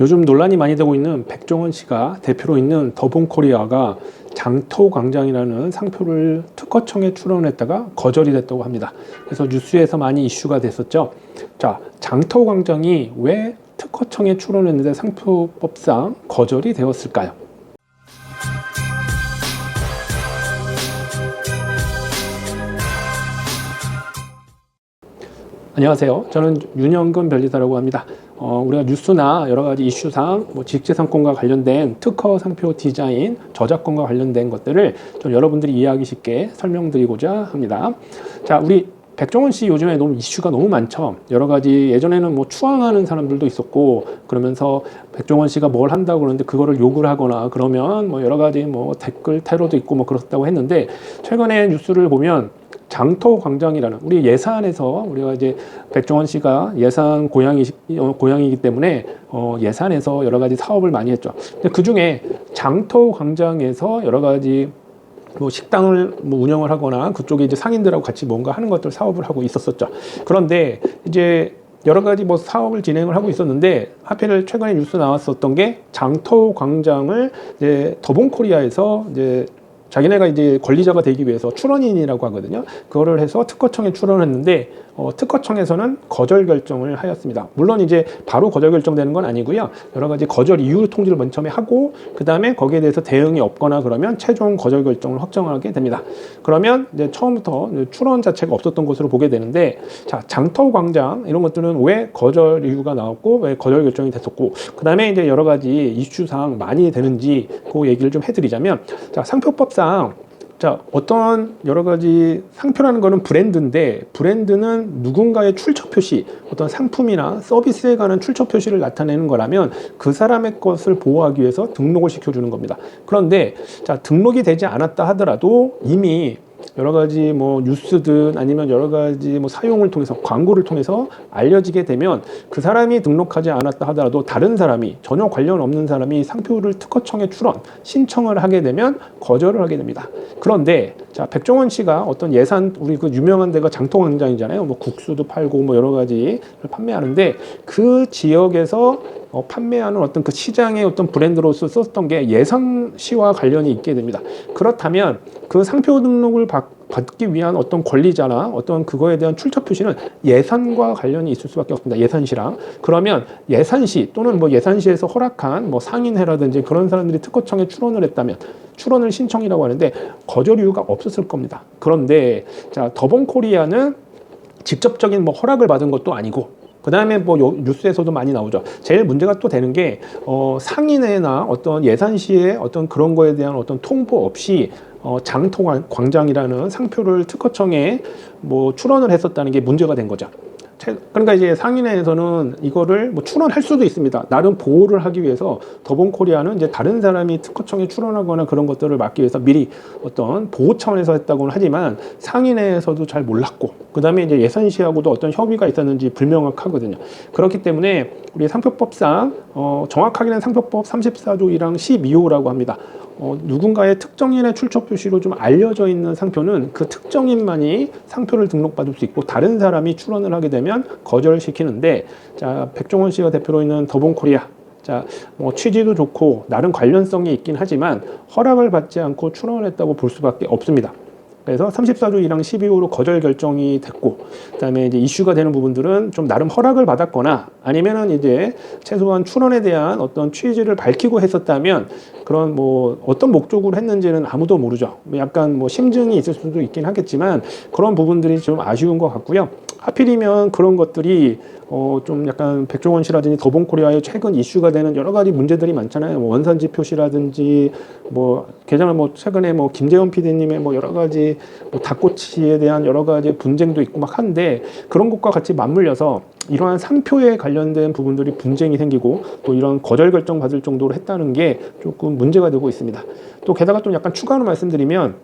요즘 논란이 많이 되고 있는 백종원 씨가 대표로 있는 더본 코리아가 장토광장이라는 상표를 특허청에 출원했다가 거절이 됐다고 합니다. 그래서 뉴스에서 많이 이슈가 됐었죠. 자, 장토광장이 왜 특허청에 출원했는데 상표법상 거절이 되었을까요? 안녕하세요. 저는 윤영근 변리사라고 합니다. 어, 우리가 뉴스나 여러 가지 이슈상 뭐 직제상권과 관련된 특허 상표 디자인, 저작권과 관련된 것들을 좀 여러분들이 이해하기 쉽게 설명드리고자 합니다. 자, 우리 백종원 씨 요즘에 너무 이슈가 너무 많죠. 여러 가지 예전에는 뭐 추앙하는 사람들도 있었고 그러면서 백종원 씨가 뭘 한다고 그러는데 그거를 욕을 하거나 그러면 뭐 여러 가지 뭐 댓글 테러도 있고 뭐 그렇다고 했는데 최근에 뉴스를 보면 장터 광장이라는 우리 예산에서 우리가 이제 백종원 씨가 예산 고향이 어, 고향이기 때문에 어, 예산에서 여러 가지 사업을 많이 했죠. 근데 그 중에 장터 광장에서 여러 가지 뭐 식당을 뭐 운영을 하거나 그쪽에 이제 상인들하고 같이 뭔가 하는 것들 사업을 하고 있었었죠. 그런데 이제 여러 가지 뭐 사업을 진행을 하고 있었는데 하필 최근에 뉴스 나왔었던 게 장터 광장을 이제 더본 코리아에서 이제 자기네가 이제 권리자가 되기 위해서 출원인이라고 하거든요. 그거를 해서 특허청에 출원했는데 어, 특허청에서는 거절 결정을 하였습니다. 물론 이제 바로 거절 결정되는 건 아니고요. 여러 가지 거절 이유 통지를 맨 처음에 하고 그 다음에 거기에 대해서 대응이 없거나 그러면 최종 거절 결정을 확정하게 됩니다. 그러면 이제 처음부터 출원 자체가 없었던 것으로 보게 되는데 자 장터 광장 이런 것들은 왜 거절 이유가 나왔고 왜 거절 결정이 됐었고 그 다음에 이제 여러 가지 이슈상 많이 되는지 그 얘기를 좀 해드리자면 자 상표법상 자, 어떤 여러 가지 상표라는 거는 브랜드인데 브랜드는 누군가의 출처 표시, 어떤 상품이나 서비스에 관한 출처 표시를 나타내는 거라면 그 사람의 것을 보호하기 위해서 등록을 시켜주는 겁니다. 그런데 자, 등록이 되지 않았다 하더라도 이미 여러 가지 뭐 뉴스든 아니면 여러 가지 뭐 사용을 통해서 광고를 통해서 알려지게 되면 그 사람이 등록하지 않았다 하더라도 다른 사람이 전혀 관련 없는 사람이 상표를 특허청에 출원 신청을 하게 되면 거절을 하게 됩니다. 그런데 자 백종원 씨가 어떤 예산 우리 그 유명한 데가 장통광장이잖아요. 뭐 국수도 팔고 뭐 여러 가지를 판매하는데 그 지역에서 어, 판매하는 어떤 그 시장의 어떤 브랜드로서 썼던 게 예산시와 관련이 있게 됩니다. 그렇다면 그 상표 등록을 받, 받기 위한 어떤 권리자나 어떤 그거에 대한 출처 표시는 예산과 관련이 있을 수밖에 없습니다. 예산시랑. 그러면 예산시 또는 뭐 예산시에서 허락한 뭐 상인회라든지 그런 사람들이 특허청에 출원을 했다면 출원을 신청이라고 하는데 거절 이유가 없었을 겁니다. 그런데 자, 더본 코리아는 직접적인 뭐 허락을 받은 것도 아니고 그 다음에 뭐 뉴스에서도 많이 나오죠. 제일 문제가 또 되는 게, 어, 상인회나 어떤 예산시의 어떤 그런 거에 대한 어떤 통보 없이 어, 장통 광장이라는 상표를 특허청에 뭐 출원을 했었다는 게 문제가 된 거죠. 그러니까 이제 상인회에서는 이거를 뭐 출원할 수도 있습니다. 나름 보호를 하기 위해서 더본 코리아는 이제 다른 사람이 특허청에 출원하거나 그런 것들을 막기 위해서 미리 어떤 보호 차원에서 했다고는 하지만 상인회에서도 잘 몰랐고 그 다음에 이제 예산시하고도 어떤 협의가 있었는지 불명확하거든요. 그렇기 때문에 우리 상표법상 어, 정확하게는 상표법 34조 1항 12호라고 합니다. 어, 누군가의 특정인의 출처 표시로 좀 알려져 있는 상표는 그 특정인만이 상표를 등록받을 수 있고 다른 사람이 출원을 하게 되면 거절시키는데 자 백종원 씨가 대표로 있는 더본코리아 자, 뭐 취지도 좋고 나름 관련성이 있긴 하지만 허락을 받지 않고 출원을 했다고 볼 수밖에 없습니다. 그래서 34조 1항 12호로 거절 결정이 됐고, 그다음에 이제 이슈가 되는 부분들은 좀 나름 허락을 받았거나 아니면은 이제 최소한 출원에 대한 어떤 취지를 밝히고 했었다면 그런 뭐 어떤 목적으로 했는지는 아무도 모르죠. 약간 뭐 심증이 있을 수도 있긴 하겠지만 그런 부분들이 좀 아쉬운 것 같고요. 하필이면 그런 것들이 어, 좀 약간 백종원 씨라든지 더본코리아의 최근 이슈가 되는 여러 가지 문제들이 많잖아요. 뭐 원산지 표시라든지 뭐 게다가 뭐 최근에 뭐 김재원 PD님의 뭐 여러 가지 뭐 닭꼬치에 대한 여러 가지 분쟁도 있고 막 한데 그런 것과 같이 맞물려서 이러한 상표에 관련된 부분들이 분쟁이 생기고 또 이런 거절 결정 받을 정도로 했다는 게 조금 문제가 되고 있습니다. 또 게다가 좀 약간 추가로 말씀드리면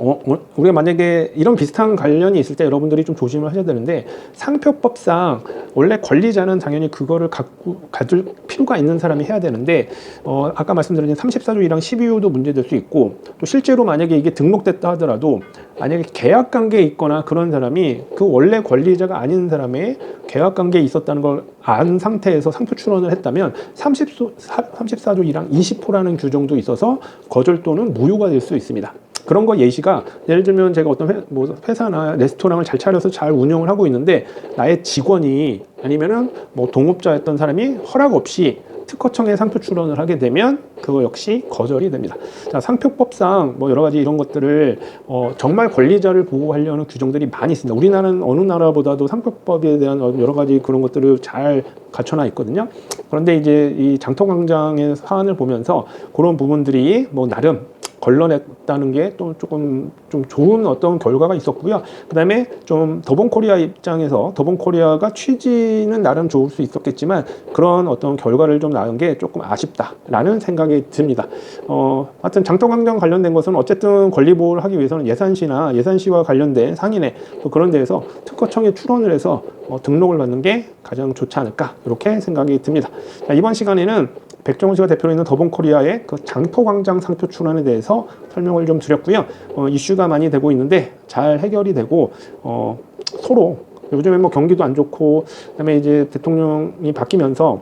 어, 어, 우리가 만약에 이런 비슷한 관련이 있을 때 여러분들이 좀 조심을 하셔야 되는데 상표법상 원래 권리자는 당연히 그거를 갖고 가질 필요가 있는 사람이 해야 되는데 어, 아까 말씀드린 34조 1항 12호도 문제될 수 있고 또 실제로 만약에 이게 등록됐다 하더라도 만약에 계약 관계에 있거나 그런 사람이 그 원래 권리자가 아닌 사람의 계약 관계에 있었다는 걸 안 상태에서 상표 출원을 했다면 30소, 34조 1항 20호라는 규정도 있어서 거절 또는 무효가 될 수 있습니다. 그런 거 예시가 예를 들면 제가 어떤 회, 뭐 회사나 레스토랑을 잘 차려서 잘 운영을 하고 있는데 나의 직원이 아니면은 뭐 동업자였던 사람이 허락 없이 특허청에 상표 출원을 하게 되면 그거 역시 거절이 됩니다. 자, 상표법상 뭐 여러 가지 이런 것들을 어, 정말 권리자를 보호하려는 규정들이 많이 있습니다. 우리나라는 어느 나라보다도 상표법에 대한 여러 가지 그런 것들을 잘 갖춰놔 있거든요. 그런데 이제 이 장터광장의 사안을 보면서 그런 부분들이 뭐 나름 걸러냈다는 게 또 조금 좀 좋은 어떤 결과가 있었고요. 그다음에 좀 더본 코리아 입장에서 더본 코리아가 취지는 나름 좋을 수 있었겠지만 그런 어떤 결과를 좀 낳은 게 조금 아쉽다라는 생각이 듭니다. 어, 하여튼 장터광장 관련된 것은 어쨌든 권리 보호를 하기 위해서는 예산시나 예산시와 관련된 상인회 또 그런 데에서 특허청에 출원을 해서 어, 등록을 받는 게 가장 좋지 않을까 이렇게 생각이 듭니다. 자, 이번 시간에는 백종원 씨가 대표로 있는 더본코리아의 그 장터광장 상표 출원에 대해서 설명을 좀 드렸고요. 어, 이슈가 많이 되고 있는데 잘 해결이 되고 어, 서로 요즘에 뭐 경기도 안 좋고 그다음에 이제 대통령이 바뀌면서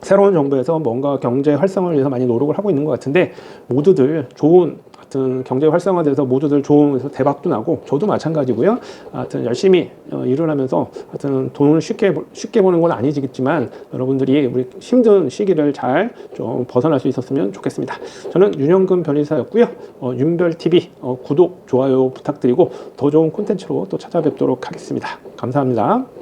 새로운 정부에서 뭔가 경제 활성화를 위해서 많이 노력을 하고 있는 것 같은데 모두들 좋은 하여튼 경제 활성화돼서 모두들 좋은 대박도 나고 저도 마찬가지고요. 하여튼 열심히 어, 일을 하면서 하여튼 돈을 쉽게 벌- 쉽게 버는 건 아니겠지만 여러분들이 우리 힘든 시기를 잘 좀 벗어날 수 있었으면 좋겠습니다. 저는 윤영근 변리사였고요. 어, 윤별 TV 어, 구독 좋아요 부탁드리고 더 좋은 콘텐츠로 또 찾아뵙도록 하겠습니다. 감사합니다.